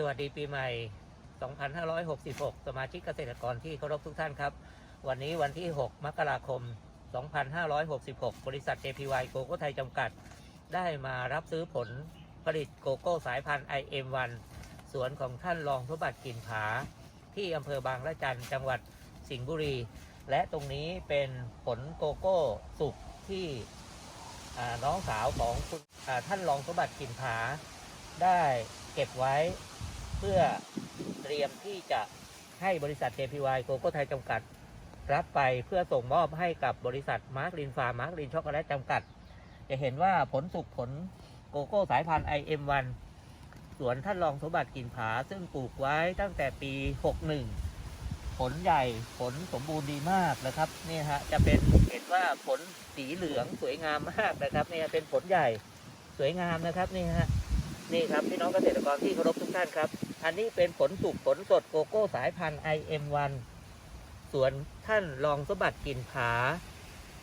สวัสดีปีใหม่ 2566 สมาชิกเกษตรกรที่เคารพทุกท่านครับ วันนี้วันที่ 6 มกราคม 2566 บริษัท JPY โกโก้ไทยจำกัด ได้มารับซื้อผลผลิตโกโก้สายพันธุ์ IM1 สวนของท่านรองสมบัติกินผา ที่อำเภอบางละจันจังหวัดสิงห์บุรี และตรงนี้เป็นผลโกโก้สุกที่น้องสาวของอท่านรองสมบัติกินผาได้เก็บไว้ เพื่อเตรียมที่จะให้บริษัท JPY โกโก้ไทยจำกัด รับไปเพื่อส่งมอบให้กับบริษัทมาร์กลินฟาร์มมาร์กลินช็อกโกแลตจำกัด จะเห็นว่าผลสุกผลโกโก้สายพันธุ์ IM1 สวนท่านรองสมบัติกินผา ซึ่งปลูกไว้ตั้งแต่ปี 61 ผลใหญ่ผลสมบูรณ์ดีมากนะครับนี่ฮะจะเป็นเห็นว่าผลสีเหลืองสวยงามมากนะครับนี่เป็นผลใหญ่สวยงามนะครับนี่ฮะ นี่ครับพี่น้องเกษตรกรที่เคารพทุกท่านครับ อันนี้เป็นผลสุกผลสดโกโก้สายพันธุ์ IM1 ส่วนท่านรองสมบัติกินผา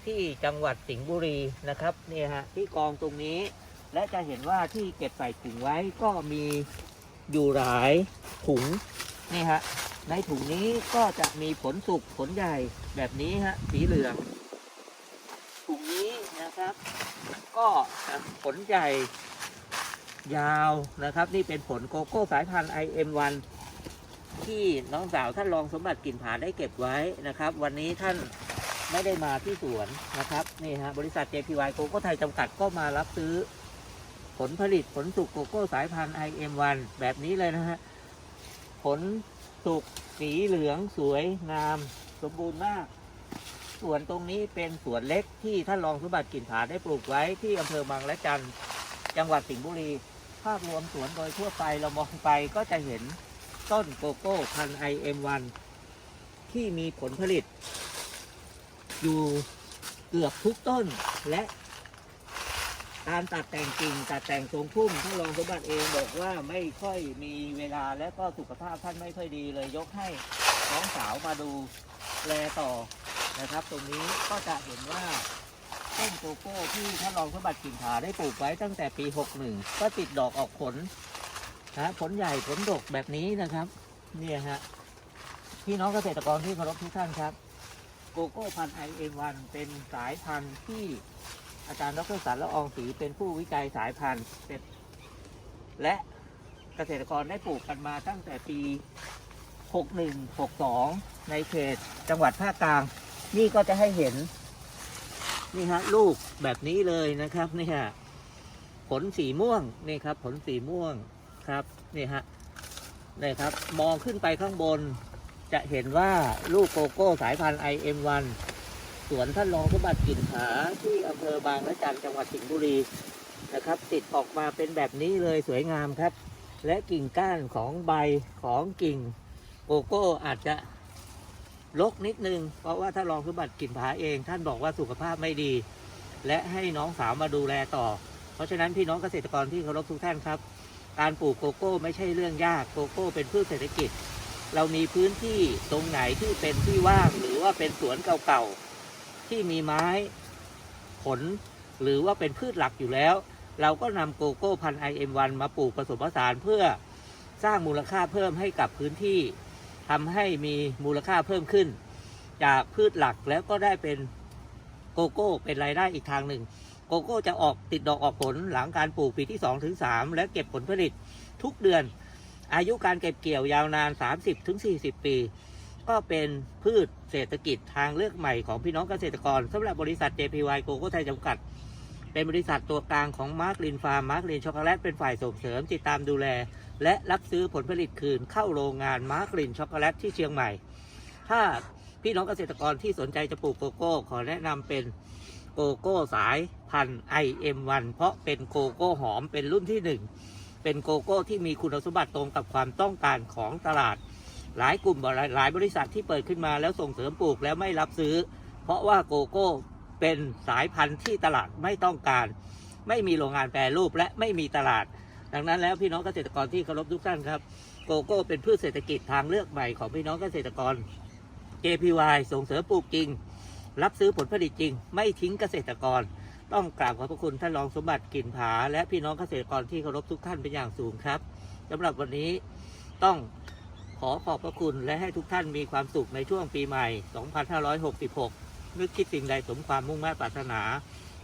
ที่จังหวัดสิงห์บุรีนะครับนี่ฮะที่กองตรงนี้ และจะเห็นว่าที่เก็บใส่ถุงไว้ก็มีอยู่หลายถุงนี่ฮะในถุงนี้ก็จะมีผลสุกผลใหญ่แบบนี้ฮะสีเหลืองถุงนี้นะครับ ก็ผลใหญ่ ยาวนะครับ นี่เป็นผลโกโก้สายพันธุ์ IM1 ที่น้องสาวท่านรองสมบัติกลิ่นผาได้เก็บไว้นะครับ วันนี้ท่านไม่ได้มาที่สวนนะครับนี่ฮะบริษัท JPY โกโก้ไทยจำกัดก็มารับซื้อ ผลผลิตผลสุกโกโก้สายพันธุ์ IM1 แบบนี้เลยนะฮะผลสุกสีเหลืองสวยงามสมบูรณ์มาก ส่วนตรงนี้เป็นสวนเล็กที่ท่านรองสมบัติกลิ่นผาได้ปลูกไว้ที่อำเภอบางละจันจังหวัดสิงห์บุรี ภาพรวมสวนโดยทั่วไปเรามองไปก็จะเห็นต้นโกโก้พันไอเอ็มวันที่มีผลผลิต อยู่เกือบทุกต้นและการตัดแต่งกิ่งตัดแต่งทรงพุ่มท่านรองสมบัติเองบอกว่าไม่ค่อยมีเวลาและก็สุขภาพท่านไม่ค่อยดีเลยยกให้น้องสาวมาดูแลต่อนะครับ ตรงนี้ก็จะเห็นว่า ต้นโกโก้ที่ท่านรองสมบัติกิ่งผาได้ปลูกไว้ตั้งแต่ปี 61 ก็ติดดอกออกผลนะผลใหญ่ผลดกแบบนี้นะครับ เนี่ยฮะพี่น้องเกษตรกรที่เคารพทุกท่านครับ โกโก้พันไอเอ็มวันเป็นสายพันธุ์ที่อาจารย์ดรสารละอองศรีเป็นผู้วิจัยสายพันธุ์เป็นและเกษตรกรได้ปลูกกันมาตั้งแต่ปี 61 62 ในเขตจังหวัดภาคกลาง นี่ก็จะให้เห็น นี่ฮะลูกแบบนี้เลยนะครับนี่ฮะผลสีม่วงนี่ครับ ผลสีม่วงครับนี่ฮะนี่ครับ มองขึ้นไปข้างบน จะเห็นว่าลูกโกโก้สายพันธุ์ IM1 สวนท่านรองสมบัติกิ่นผาที่อำเภอบางละจันจังหวัดสิงห์บุรีนะครับ ติดออกมาเป็นแบบนี้เลยสวยงามครับ และกิ่งก้านของใบของกิ่งโกโก้อาจจะ ลกนิดนึง เพราะว่าถ้ารองสมบัติกลิ่นผาเอง ท่านบอกว่าสุขภาพไม่ดี และให้น้องสาวมาดูแลต่อ เพราะฉะนั้นพี่น้องเกษตรกรที่เคารพทุกท่านครับ การปลูกโกโก้ไม่ใช่เรื่องยากโกโก้เป็นพืชเศรษฐกิจ เรามีพื้นที่ตรงไหนที่เป็นที่ว่างหรือว่าเป็นสวนเก่าๆที่มีไม้ผล หรือว่าเป็นพืชหลักอยู่แล้ว เราก็นำโกโก้พันธุ์ IM1 มาปลูกผสมผสานเพื่อสร้างมูลค่าเพิ่มให้กับพื้นที่ ทำให้มีมูลค่าเพิ่มขึ้น จากพืชหลักแล้วก็ได้เป็นโกโก้เป็นรายได้อีกทางหนึ่ง โกโก้จะออกติดดอกออกผลหลังการปลูกปีที่2ถึง3และเก็บผลผลิตทุกเดือน อายุการเก็บเกี่ยวยาวนาน 30ถึง40 ปี ก็เป็นพืชเศรษฐกิจทางเลือกใหม่ของพี่น้องเกษตรกรสำหรับบริษัท JPY โกโก้ไทยจำกัด เป็นบริษัทตัวกลางของมาร์กลินฟาร์มมาร์กลินช็อกโกแลตเป็นฝ่ายส่งเสริมติดตามดูแล และรับซื้อผลผลิตคืนเข้าโรงงานมาร์กลินช็อกโกแลตที่เชียงใหม่ ถ้าพี่น้องเกษตรกรที่สนใจจะปลูกโกโก้ ขอแนะนำเป็นโกโก้สายพันธุ์ IM1 เพราะเป็นโกโก้หอมเป็นรุ่นที่หนึ่งเป็นโกโก้ที่มีคุณสมบัติตรงกับความต้องการของตลาด หลายกลุ่มหลายบริษัทที่เปิดขึ้นมาแล้วส่งเสริมปลูกแล้วไม่รับซื้อ เพราะว่าโกโก้ เป็นสายพันธุ์ที่ตลาดไม่ต้องการ ไม่มีโรงงานแปรรูปและไม่มีตลาด ดังนั้นแล้วพี่น้องเกษตรกรที่เคารพทุกท่านครับ โกโก้เป็นพืชเศรษฐกิจทางเลือกใหม่ของพี่น้องเกษตรกร JPY ส่งเสริมปลูกจริง รับซื้อผลผลิตจริง ไม่ทิ้งเกษตรกร ต้องกราบขอบพระคุณท่านรองสมบัติกลิ่นผา และพี่น้องเกษตรกรที่เคารพทุกท่านเป็นอย่างสูงครับสำหรับวันนี้ต้องขอขอบพระคุณและให้ทุกท่านมีความสุขในช่วงปีใหม่ 2566 นึกคิดสิ่งใดสมความมุ่งมั่นปรารถนา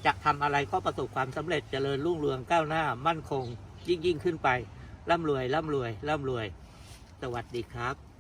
จะทำอะไรก็ประสบความสำเร็จเจริญรุ่งเรืองก้าวหน้า มั่นคง ยิ่งยิ่งขึ้นไปร่ำรวยร่ำรวยร่ำรวย สวัสดีครับ